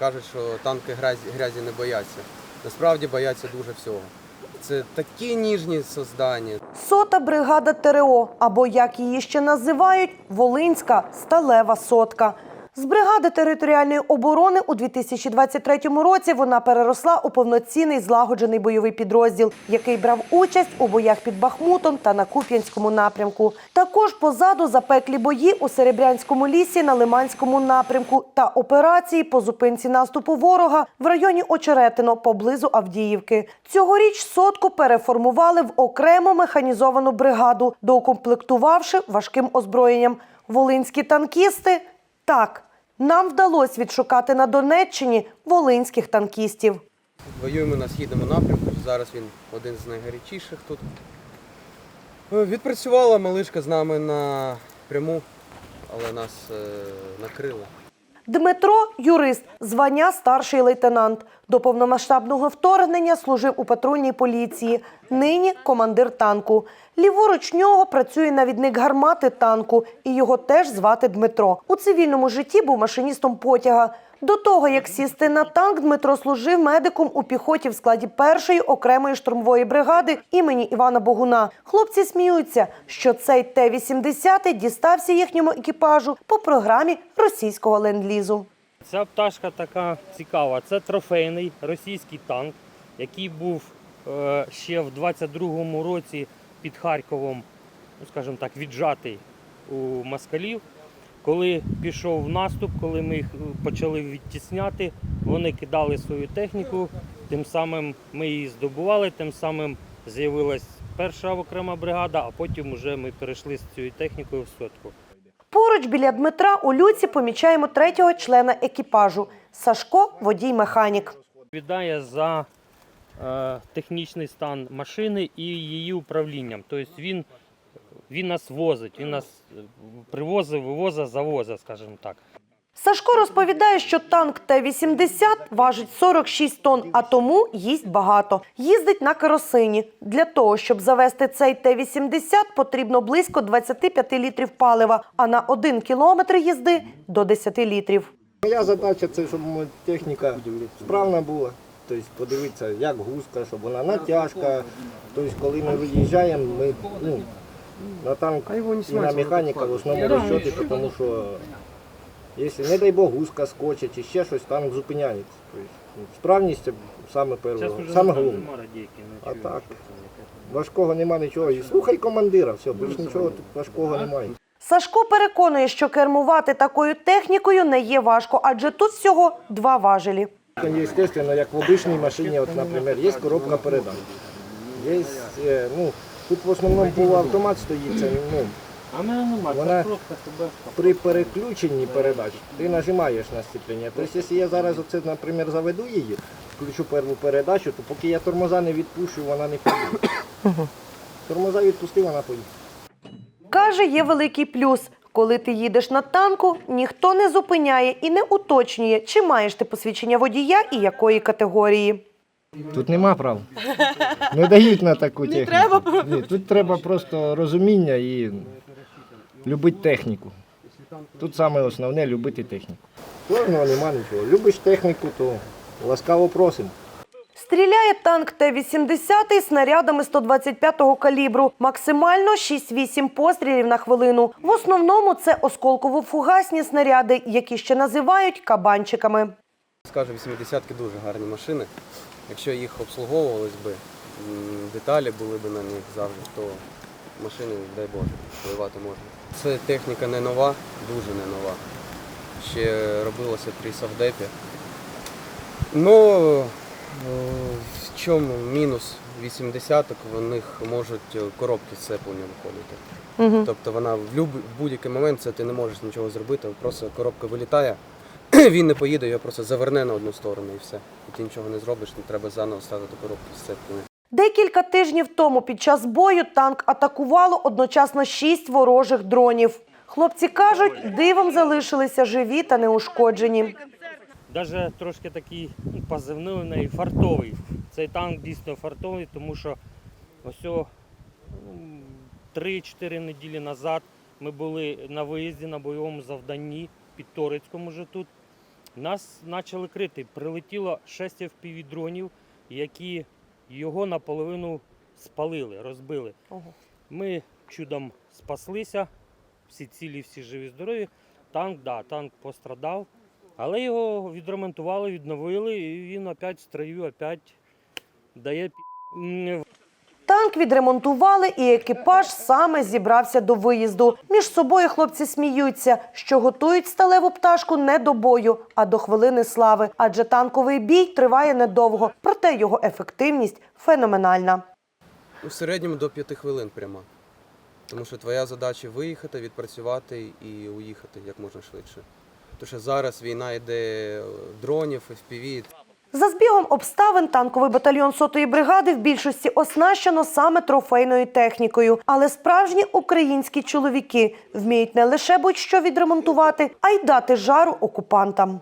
кажуть, що танки грязі, не бояться. Насправді бояться дуже всього. Це такі ніжні создання. Сота бригада ТРО, або як її ще називають, Волинська сталева сотка. З бригади територіальної оборони у 2023 році вона переросла у повноцінний злагоджений бойовий підрозділ, який брав участь у боях під Бахмутом та на Куп'янському напрямку. Також позаду запеклі бої у Серебрянському лісі на Лиманському напрямку та операції по зупинці наступу ворога в районі Очеретино поблизу Авдіївки. Цьогоріч сотку переформували в окрему механізовану бригаду, доукомплектувавши важким озброєнням. Волинські танкісти так. Нам вдалося відшукати на Донеччині волинських танкістів. Воюємо на східному напрямку. Зараз він один з найгарячіших тут. Е, Відпрацювала малишка з нами на пряму, але нас е, накрили. Дмитро юрист, звання старший лейтенант. До повномасштабного вторгнення служив у патрульній поліції. Нині командир танку. Ліворуч нього працює навідник гармати танку, і його теж звати Дмитро. У цивільному житті був машиністом потяга. До того, як сісти на танк, Дмитро служив медиком у піхоті в складі першої окремої штурмової бригади імені Івана Богуна. Хлопці сміються, що цей Т-80 дістався їхньому екіпажу по програмі російського ленд-лізу. Ця пташка така цікава. Це трофейний російський танк, який був е, ще в 22-му році під Харковом, ну скажімо так, віджатий у москалів. Коли пішов наступ, коли ми їх е, почали відтісняти, вони кидали свою техніку, тим самим ми її здобували, тим самим з'явилась перша окрема бригада, а потім вже ми перейшли з цією технікою в сотку. Поруч біля Дмитра у люці помічаємо третього члена екіпажу Сашко, водій-механік. відповідає за е, технічний стан машини і її управлінням. Тобто він, він нас возить, він нас е, привозить, вивозить, завозить, скажімо так. Сашко розповідає, що танк Т-80 важить 46 тонн, а тому їсть багато. Їздить на керосині. Для того, щоб завести цей Т-80, потрібно близько 25 літрів палива, а на один кілометр їзди – до 10 літрів. Моя задача це, щоб техніка справна була. Тобто подивитися, як гузка, щоб вона натяжка. Тобто, коли ми виїжджаємо, ми ну, на танк і на механіка в основному розчоти, тому що якщо, не дай Бог, гузка скочить чи ще щось, танк зупиняється. Тобто, ну, справність це саме перше, Зараз саме головне. немає А так. Важкого нема нічого. І слухай командира, все, більш нічого тут важкого немає. Сашко переконує, що кермувати такою технікою не є важко, адже тут всього два важелі. Естественно, як в обичній машині, от, наприклад, є коробка передач. Є, е, ну, тут в основному полуавтомат стоїть, це, ну, А в мене немає, Вона- це просто тебе. при переключенні передач ти нажимаєш на сцеплення. Тобто, якщо я зараз оце, наприклад, заведу її, включу перву передачу, то поки я тормоза не відпущу, вона не поїде. Тормоза відпустив, вона поїде. Каже, є великий плюс. Коли ти їдеш на танку, ніхто не зупиняє і не уточнює, чи маєш ти посвідчення водія і якої категорії. Тут нема прав. Не дають на таку техніку. Ні, тут треба просто розуміння і любити техніку. Тут саме основне любити техніку. Кожного нема нічого. Любиш техніку, то ласкаво просимо. Стріляє танк Т-80 снарядами 125-го калібру. Максимально 6-8 пострілів на хвилину. В основному це осколково-фугасні снаряди, які ще називають кабанчиками. Скажу, 80-ки дуже гарні машини. Якщо їх обслуговувались би, деталі були б на них завжди, то машини, дай Боже, воювати можна. Це техніка не нова, дуже не нова. Ще робилося при Савдепі. Ну, е, в чому мінус 80-ок, в них можуть е, коробки зцеплення виходити. Угу. Тобто вона в, в будь-який момент це ти не можеш нічого зробити, просто коробка вилітає, він не поїде, його просто заверне на одну сторону і все. І ти нічого не зробиш, не треба заново ставити коробку зцеплення. Декілька тижнів тому під час бою танк атакувало одночасно шість ворожих дронів. Хлопці кажуть, дивом залишилися живі та неушкоджені. Навіть трошки такий ну, позивний у неї фартовий. Цей танк дійсно фартовий, тому що ось о, ну, 3-4 неділі назад ми були на виїзді на бойовому завданні під Торецьком уже тут. Нас почали крити. Прилетіло 6 fpv дронів, які його наполовину спалили, розбили. Ого. Ми чудом спаслися, всі цілі, всі живі, здорові. Танк, да, танк пострадав, але його відремонтували, відновили, і він опять в строю, опять дає Танк відремонтували, і екіпаж саме зібрався до виїзду. Між собою хлопці сміються, що готують сталеву пташку не до бою, а до хвилини слави. Адже танковий бій триває недовго, проте його ефективність феноменальна. В середньому до 5 хвилин прямо. Тому що твоя задача виїхати, відпрацювати і уїхати як можна швидше. Тому що зараз війна йде е, дронів, FPV. За збігом обставин танковий батальйон сотої бригади в більшості оснащено саме трофейною технікою. Але справжні українські чоловіки вміють не лише будь-що відремонтувати, а й дати жару окупантам.